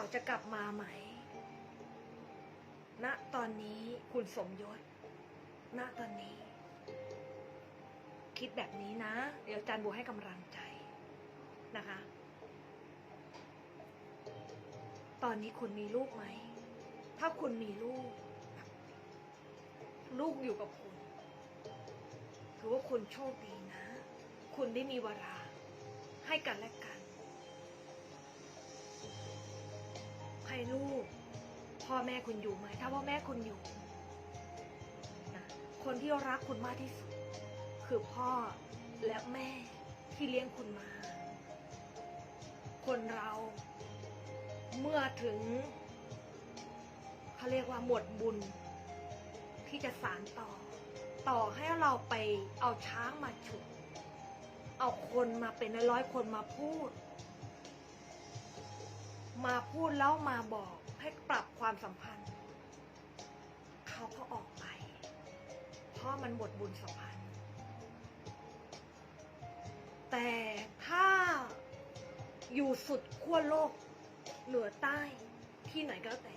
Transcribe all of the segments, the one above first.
เขาจะกลับมาไหม ณ ตอนนี้คุณสมยศ ณ ตอนนี้ คิดแบบนี้นะ เดี๋ยวจารย์บัวให้กำลังใจนะคะ ตอนนี้คุณมีลูกไหม ถ้าคุณมีลูก ลูกอยู่กับคุณ ถือว่าคุณโชคดีนะ คุณได้มีเวลาให้กันและกัน พ่อแม่คุณอยู่ไหม ถ้าพ่อแม่คุณอยู่นะคนที่รักคุณมากที่สุด คือพ่อและแม่ที่เลี้ยงคุณมา คนเราเมื่อถึงเขาเรียกว่าหมดบุญ ที่จะสารต่อ ต่อให้เราไปเอาช้างมาฉุด เอาคนมาเป็นร้อยคนมาพูด มาพูดแล้วมาบอก ให้ปรับความสัมพันธ์ เขาก็ออกไป เพราะมันหมดบุญสัมพันธ์ แต่ถ้าอยู่สุดขั้วโลกเหนือใต้ที่ไหนก็แล้วแต่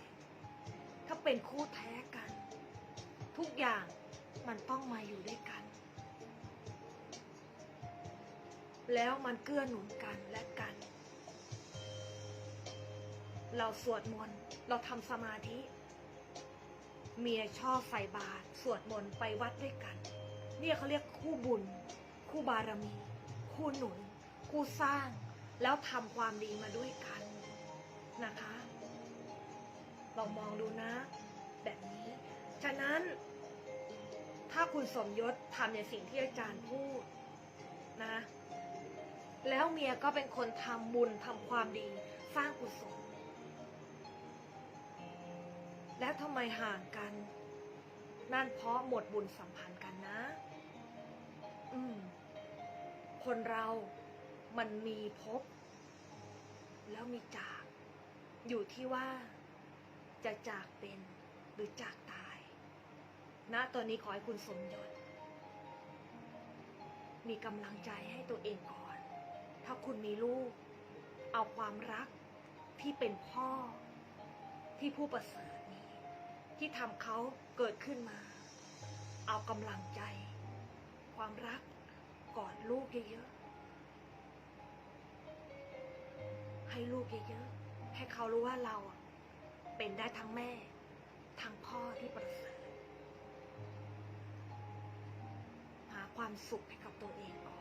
ถ้าเป็นคู่แท้กัน ทุกอย่างมันต้องมาอยู่ด้วยกัน แล้วมันเกื้อหนุนกันและกัน เราสวดมนต์เราทำสมาธิ เมียชอบใส่บาตรสวดมนต์ไปวัดด้วยกัน เนี่ยเขาเรียกคู่บุญ คู่บารมี คู่หนุน คู่สร้าง แล้วทำความดีมาด้วยกันนะคะลองมองดูนะ แบบนี้ ฉะนั้น ถ้าคุณสมยศทำในสิ่งที่อาจารย์พูดนะแล้วเมียก็เป็นคนทำบุญทำความดี สร้างกุศล แล้วทำไมห่างกัน นั่นเพราะหมดบุญสัมพันธ์กันนะ อืม คนเรามันมีพบ แล้วมีจาก อยู่ที่ว่า จะจากเป็นหรือจากตายณตอนนี้ขอให้คุณสมยศมีกำลังใจให้ตัวเองก่อน ถ้าคุณมีลูก เอาความรักที่เป็นพ่อที่ผู้ประเสริฐ ที่ทำเขาเกิดขึ้นมา เอากำลังใจ ความรักกอดลูกเยอะๆให้ลูกเยอะๆให้เขารู้ว่าเราเป็นได้ทั้งแม่ ทั้งพ่อที่ประเสริฐหาความสุขให้กับตัวเองก่อน